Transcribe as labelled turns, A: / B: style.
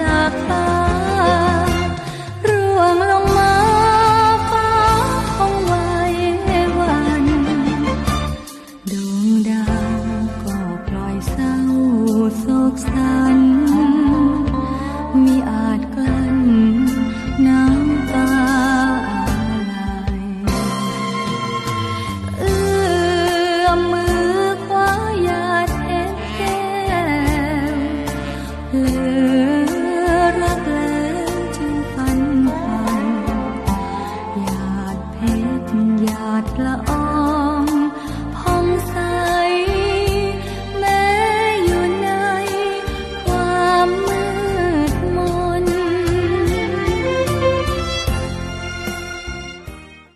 A: จากฟ้าร่วงลงมาฟ้าคงไว้วันดวงดาวก็ปล่อยเศร้าโศกเศร้า